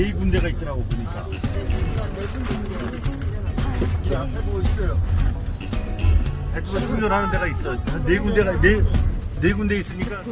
네 군데가 있더라고 보니까. 하여튼 충전하는 데가 있어. 한네 군데가 네, 네 군데 있으니까.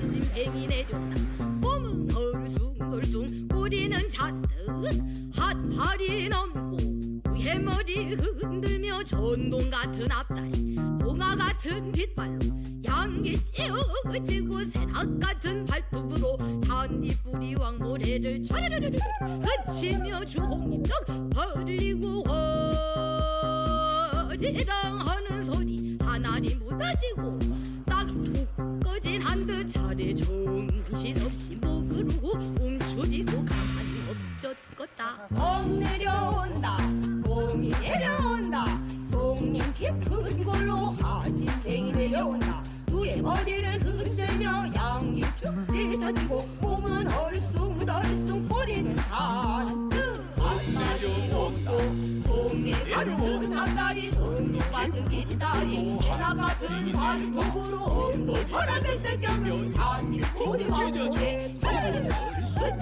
짐승이 내렸다. 몸은 얼숭덜숭 꼬리는 잔뜩 핫팔이 넘고 위에 머리 흔들며 전동 같은 앞다리 봉화 같은 뒷발로 양기 찌어지고 새낙 같은 발톱으로 잔디뿌리 왕모래를 촤르르르르 그치며 주홍잎 떡 벌리고 허리랑 하는 소리? 하나리 묻어지고 듯 차례 정신 없이 목으로 움츠리고 가만히 엎젖었다. 봄 내려온다 봄이 내려온다. 송님 깊은 골로 하진생이 내려온다. 누의 머리를 흔들며 양이 쭉 찢어지고 반응 있다 인계나 같은 발톱으로 없는 사람의 성격은 잔이 꼬리 맞고래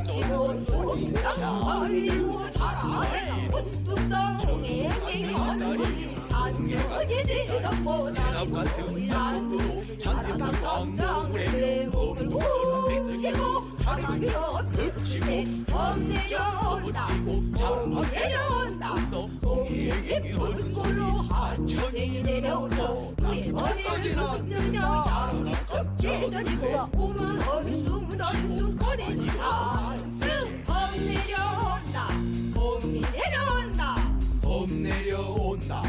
기본 소리가 알리고 자라해 혼뚝성 애기 언니 산지어지 지덕보 잔이 우리란 자라간 땅장 내 몸을 도시고 바람이 엎치네 봄 내려온다. 봄이 내려온다 송이 깊은 골로 한천이 내려온다 그의 머리를 흔들며 장이 쭉 찢어지고 몸은 얼숭 덜숭 거리는 가슴 봄 내려온다 봄이 내려온다. 봄 내려온다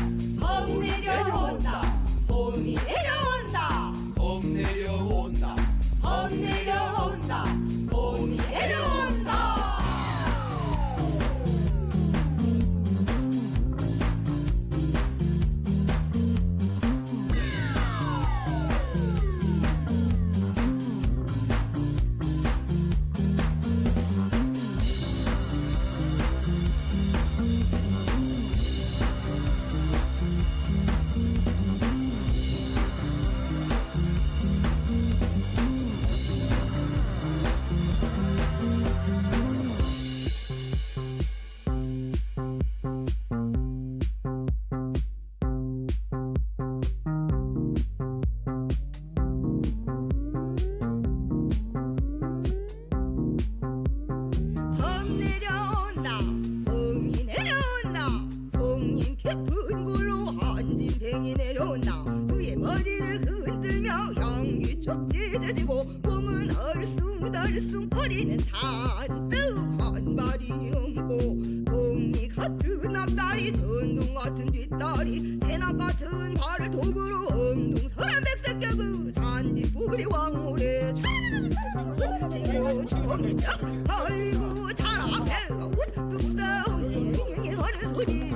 한진생이 내려온다. 그의 머리를 흔들며 양이 쭉 찢어지고 몸은 얼숭덜숭 꼬리는 잔뜩 한 발이 넘고 동이 같은 앞다리 전동 같은 뒷다리 새낙 같은 발을 도구로 엄동설한 백색 격으로 잔디뿌리 왕모래 지금 주먹이야 벌리고 자라배가 우뚝싸움이 하는 소리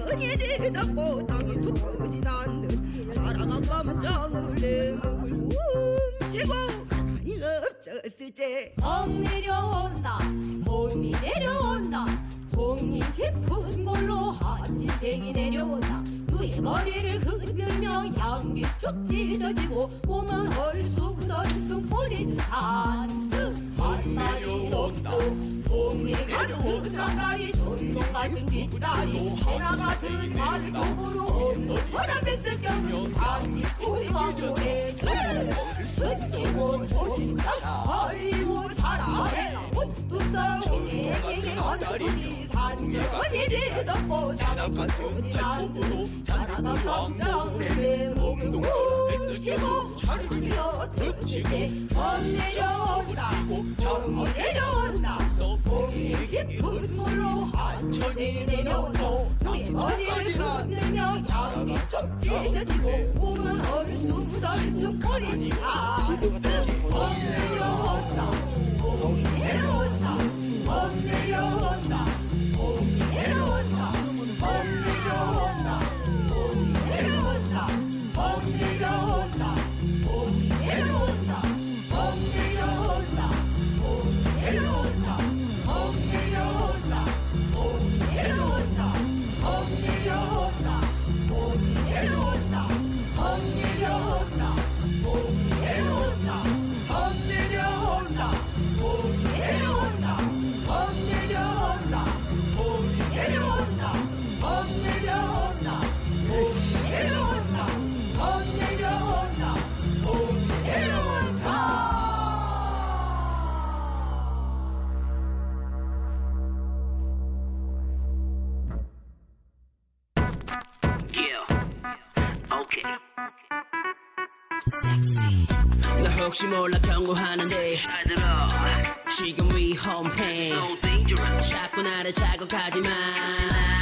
산천이 뒤덮고 땅이 툭 꺼진 한듯 자라가 깜짝 놀래 목을 움치고 가만히 엎쳤을지 봄 내려온다 봄이 내려온다 송이 깊은 골로 한진생이 내려온다 누의 머리를 흔들며 양기 쭉 찢어지고 몸은 얼숭덜숭 꼬리는 잔뜩 한 내려온다. 몸에 가르고 나라의 전동 같은 뒷다리 해나 같은 나를 도구로 없는 바람에 쓸겸 아니 우리 왕조의 전지고 존나 알리고 사랑해 옷도 싸우게 어디 산적어디를 덮고 자나간 손이 난 자라간 감정을 몸을 웃기고 자리를 엎치게 봄 내려온다 봄이 내려온다 봄이 깊은 물로 한천이 내려온다 그의 머리를 흔들며 장이 쭉 찢어지고 몸은 얼숭덜숭 거리니 가슴 봄 내려온다 자극하지마.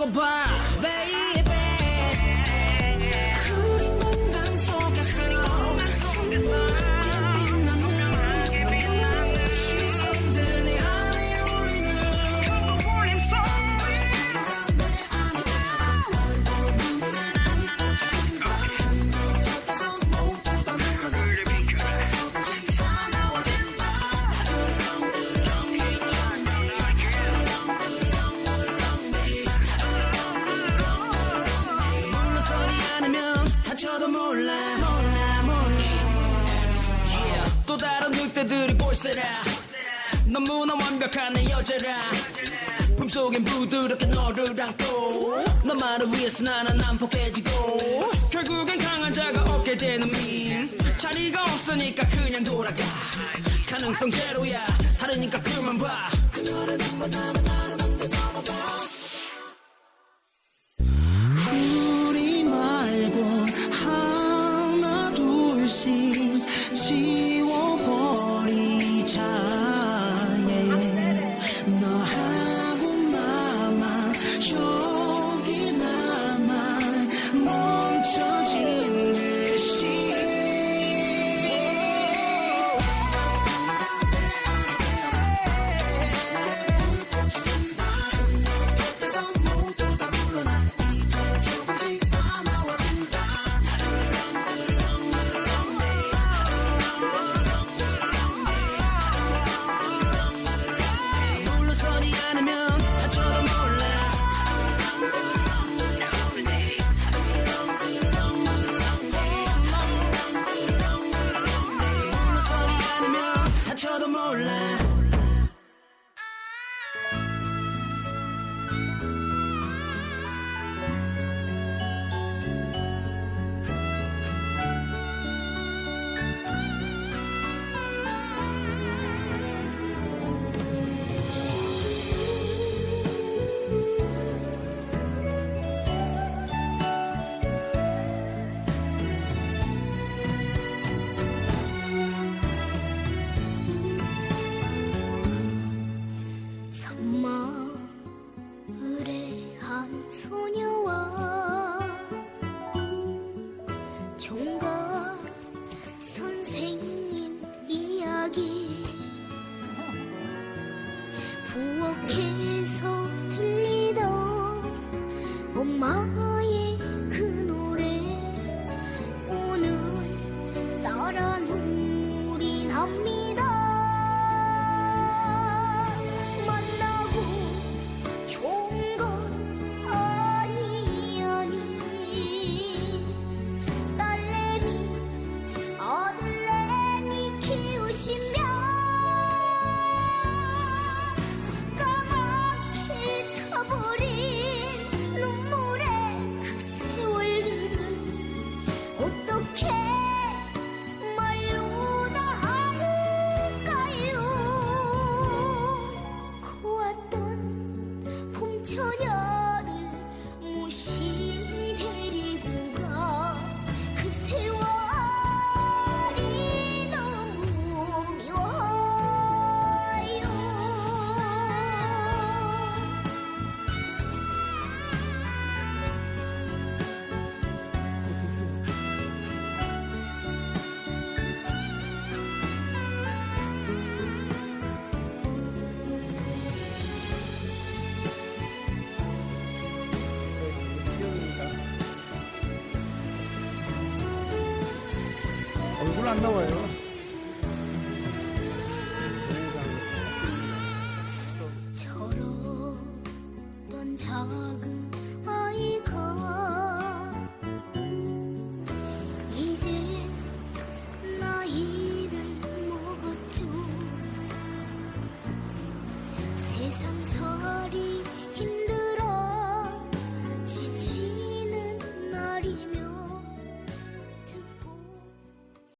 talk about 꽃이라 너무나 완벽한 내 여자라. 품속엔 부드럽게 너를 안고. 너만을 위해서 나는 난폭해지고. 결국엔 강한 자가 없게 되는 민 자리가 없으니까 그냥 돌아가. 가능성 제로야. 다르니까 그만 봐. 그녀를 한번 하면 나를 넘겨 넘어가 소녀 안 나와요.